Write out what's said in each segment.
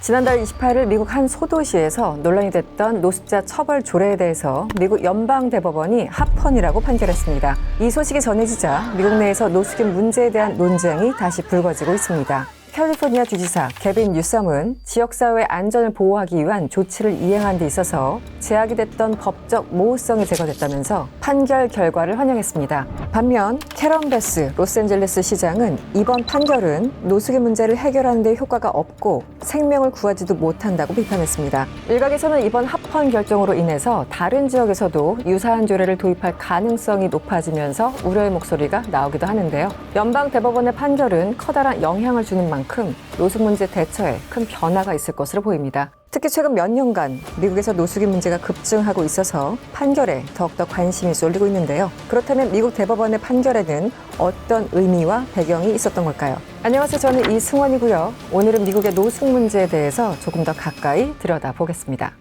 지난달 28일 미국 한 소도시에서 논란이 됐던 노숙자 처벌 조례에 대해서 미국 연방대법원이 합헌이라고 판결했습니다. 이 소식이 전해지자 미국 내에서 노숙인 문제에 대한 논쟁이 다시 불거지고 있습니다. 캘리포니아 주지사 개빈 뉴섬은 지역사회의 안전을 보호하기 위한 조치를 이행한 데 있어서 제약이 됐던 법적 모호성이 제거됐다면서 판결 결과를 환영했습니다. 반면 캐런 베스 로스앤젤레스 시장은 이번 판결은 노숙의 문제를 해결하는 데 효과가 없고 생명을 구하지도 못한다고 비판했습니다. 일각에서는 이번 합헌 결정으로 인해서 다른 지역에서도 유사한 조례를 도입할 가능성이 높아지면서 우려의 목소리가 나오기도 하는데요. 연방 대법원의 판결은 커다란 영향을 주는 만큼 노숙 문제 대처에 큰 변화가 있을 것으로 보입니다. 특히 최근 몇 년간 미국에서 노숙인 문제가 급증하고 있어서 판결에 더욱더 관심이 쏠리고 있는데요. 그렇다면 미국 대법원의 판결에는 어떤 의미와 배경이 있었던 걸까요? 안녕하세요. 저는 이승원이고요. 오늘은 미국의 노숙 문제에 대해서 조금 더 가까이 들여다보겠습니다.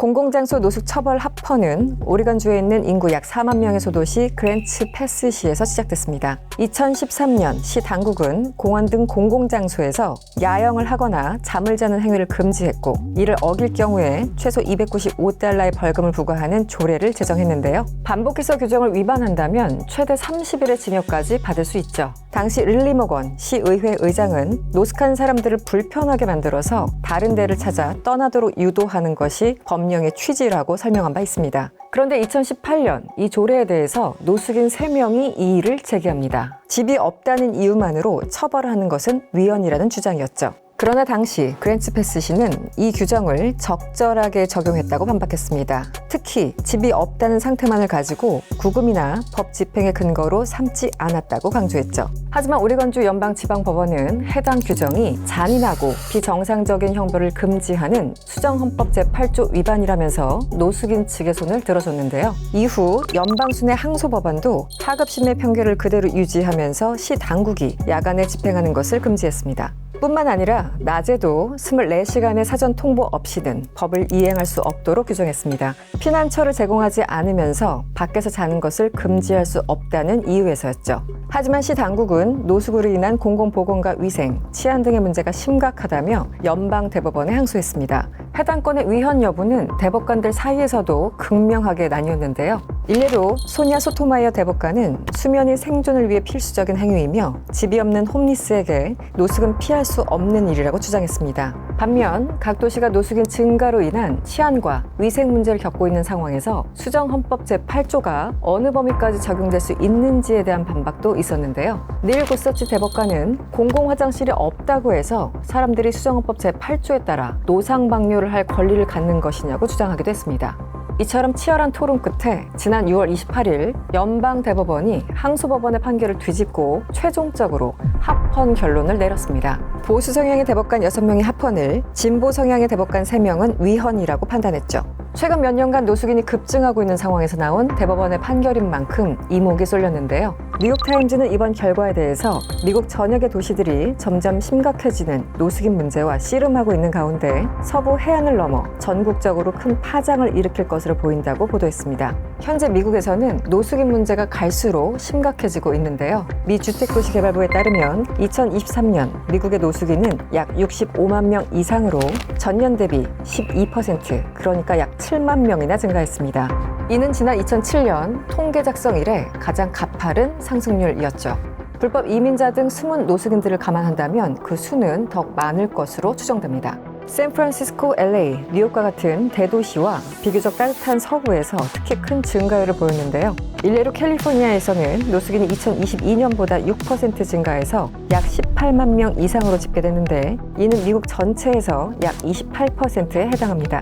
공공장소 노숙 처벌 합헌은 오리건주에 있는 인구 약 4만 명의 소도시 그랜츠 패스시에서 시작됐습니다. 2013년 시 당국은 공원 등 공공장소에서 야영을 하거나 잠을 자는 행위를 금지했고 이를 어길 경우에 최소 295달러의 벌금을 부과하는 조례를 제정했는데요. 반복해서 규정을 위반한다면 최대 30일의 징역까지 받을 수 있죠. 당시 릴리머건 시의회 의장은 노숙한 사람들을 불편하게 만들어서 다른 데를 찾아 떠나도록 유도하는 것이 법 령의 취지라고 설명한 바 있습니다. 그런데 2018년 이 조례에 대해서 노숙인 3명이 이의를 제기합니다. 집이 없다는 이유만으로 처벌하는 것은 위헌이라는 주장이었죠. 그러나 당시 그랜츠 패스시는 이 규정을 적절하게 적용했다고 반박했습니다. 특히 집이 없다는 상태만을 가지고 구금이나 법 집행의 근거로 삼지 않았다고 강조했죠. 하지만 오레건주 연방지방법원은 해당 규정이 잔인하고 비정상적인 형벌을 금지하는 수정헌법 제8조 위반이라면서 노숙인 측의 손을 들어줬는데요. 이후 연방순회 항소법원도 하급심의 판결을 그대로 유지하면서 시 당국이 야간에 집행하는 것을 금지했습니다. 뿐만 아니라 낮에도 24시간의 사전 통보 없이는 법을 이행할 수 없도록 규정했습니다. 피난처를 제공하지 않으면서 밖에서 자는 것을 금지할 수 없다는 이유에서였죠. 하지만 시 당국은 노숙으로 인한 공공보건과 위생, 치안 등의 문제가 심각하다며 연방 대법원에 항소했습니다. 해당 건의 위헌 여부는 대법관들 사이에서도 극명하게 나뉘었는데요. 일례로 소냐 소토마이어 대법관은 수면이 생존을 위해 필수적인 행위이며 집이 없는 홈리스에게 노숙은 피할 수 없는 일이라고 주장했습니다. 반면 각 도시가 노숙인 증가로 인한 치안과 위생 문제를 겪고 있는 상황에서 수정 헌법 제8조가 어느 범위까지 적용될 수 있는지에 대한 반박도 있었는데요. 닐 고서치 대법관은 공공 화장실이 없다고 해서 사람들이 수정 헌법 제8조에 따라 노상 방뇨를 할 권리를 갖는 것이냐고 주장하기도 했습니다. 이처럼 치열한 토론 끝에 지난 6월 28일 연방 대법원이 항소 법원의 판결을 뒤집고 최종적으로 합헌 결론을 내렸습니다. 보수 성향의 대법관 6명이 합헌을, 진보 성향의 대법관 3명은 위헌이라고 판단했죠. 최근 몇 년간 노숙인이 급증하고 있는 상황에서 나온 대법원의 판결인 만큼 이목이 쏠렸는데요. 뉴욕타임즈는 이번 결과에 대해서 미국 전역의 도시들이 점점 심각해지는 노숙인 문제와 씨름하고 있는 가운데 서부 해안을 넘어 전국적으로 큰 파장을 일으킬 것으로 보인다고 보도했습니다. 현재 미국에서는 노숙인 문제가 갈수록 심각해지고 있는데요. 미 주택도시개발부에 따르면 2023년 미국의 노숙인은 약 65만 명 이상으로 전년 대비 12% 그러니까 약 7만 명이나 증가했습니다. 이는 지난 2007년 통계 작성 이래 가장 가파른 상승률이었죠. 불법 이민자 등 숨은 노숙인들을 감안한다면 그 수는 더 많을 것으로 추정됩니다. 샌프란시스코, LA, 뉴욕과 같은 대도시와 비교적 따뜻한 서부에서 특히 큰 증가율을 보였는데요. 일례로 캘리포니아에서는 노숙인이 2022년보다 6% 증가해서 약 18만 명 이상으로 집계됐는데 이는 미국 전체에서 약 28%에 해당합니다.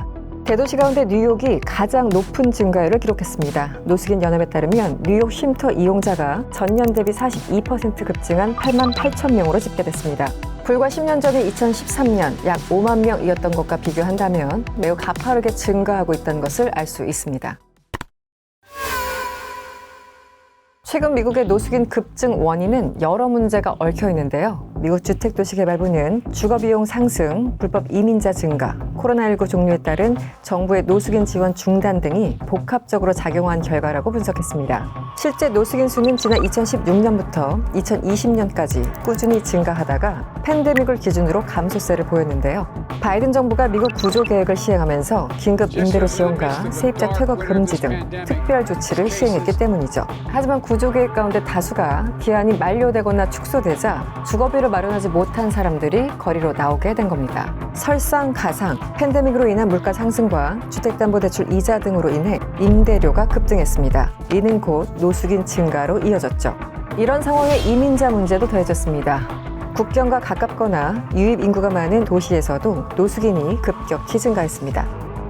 대도시 가운데 뉴욕이 가장 높은 증가율을 기록했습니다. 노숙인 연합에 따르면 뉴욕 쉼터 이용자가 전년 대비 42% 급증한 8만 8천 명으로 집계됐습니다. 불과 10년 전인 2013년 약 5만 명이었던 것과 비교한다면 매우 가파르게 증가하고 있다는 것을 알 수 있습니다. 최근 미국의 노숙인 급증 원인은 여러 문제가 얽혀 있는데요. 미국 주택도시개발부는 주거비용 상승, 불법 이민자 증가, 코로나19 종류에 따른 정부의 노숙인 지원 중단 등이 복합적으로 작용한 결과라고 분석했습니다. 실제 노숙인 수는 지난 2016년부터 2020년까지 꾸준히 증가하다가 팬데믹을 기준으로 감소세를 보였는데요. 바이든 정부가 미국 구조 계획을 시행하면서 긴급 임대료 지원과 세입자 퇴거 금지 등 특별 조치를 시행했기 때문이죠. 하지만 구조 계획 가운데 다수가 기한이 만료되거나 축소되자 주거비를 마련하지 못한 사람들이 거리로 나오게 된 겁니다. 설상 가상, 팬데믹으로 인한 물가 상승과 주택담보대출 이자 등으로 인해 임대료가 급등했습니다. 이는 곧 노숙인 증가로 이어졌죠. 이런 상황에 이민자 문제도 더해졌습니다. 국경과 가깝거나 유입 인구가 많은 도시에서도 노숙인이 급격히 증가했습니다.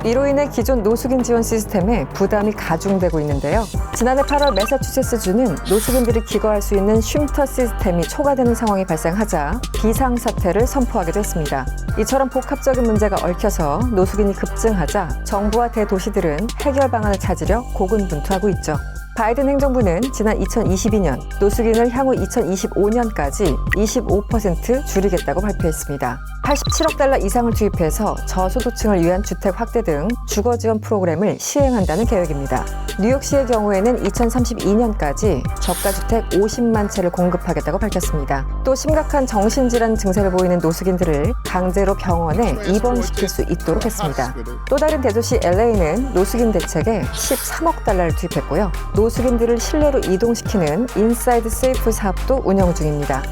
이로 인해 기존 노숙인 지원 시스템에 부담이 가중되고 있는데요. 지난해 8월 매사추세츠주는 노숙인들이 기거할 수 있는 쉼터 시스템이 초과되는 상황이 발생하자 비상사태를 선포하기도 했습니다. 이처럼 복합적인 문제가 얽혀서 노숙인이 급증하자 정부와 대도시들은 해결 방안을 찾으려 고군분투하고 있죠. 바이든 행정부는 지난 2022년 노숙인을 향후 2025년까지 25% 줄이겠다고 발표했습니다. 87억 달러 이상을 투입해서 저소득층을 위한 주택 확대 등 주거 지원 프로그램을 시행한다는 계획입니다. 뉴욕시의 경우에는 2032년까지 저가 주택 50만 채를 공급하겠다고 밝혔습니다. 또 심각한 정신질환 증세를 보이는 노숙인들을 강제로 병원에 입원시킬 수 있도록 했습니다. 또 다른 대도시 LA는 노숙인 대책에 13억 달러를 투입했고요. 노숙인들을 실내로 이동시키는 인사이드 세이프 사업도 운영 중입니다.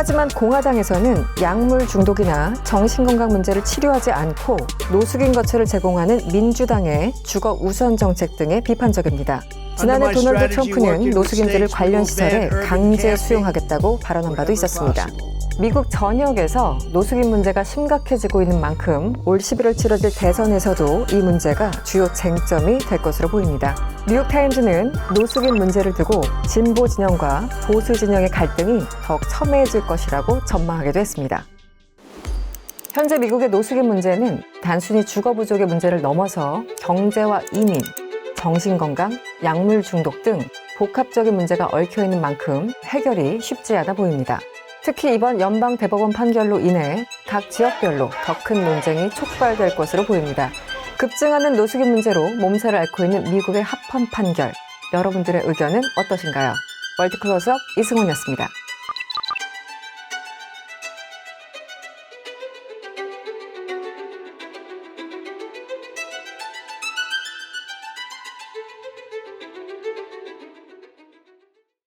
하지만 공화당에서는 약물 중독이나 정신건강 문제를 치료하지 않고 노숙인 거처를 제공하는 민주당의 주거 우선 정책 등에 비판적입니다. 지난해 도널드 트럼프는 노숙인들을 관련 시설에 강제 수용하겠다고 발언한 바도 있었습니다. 미국 전역에서 노숙인 문제가 심각해지고 있는 만큼 올 11월 치러질 대선에서도 이 문제가 주요 쟁점이 될 것으로 보입니다. 뉴욕타임즈는 노숙인 문제를 두고 진보 진영과 보수 진영의 갈등이 더욱 첨예해질 것이라고 전망하기도 했습니다. 현재 미국의 노숙인 문제는 단순히 주거 부족의 문제를 넘어서 경제와 이민, 정신건강, 약물 중독 등 복합적인 문제가 얽혀 있는 만큼 해결이 쉽지 않아 보입니다. 특히 이번 연방 대법원 판결로 인해 각 지역별로 더 큰 논쟁이 촉발될 것으로 보입니다. 급증하는 노숙인 문제로 몸살을 앓고 있는 미국의 합헌 판결. 여러분들의 의견은 어떠신가요? 월드클로즈업 이승훈이었습니다.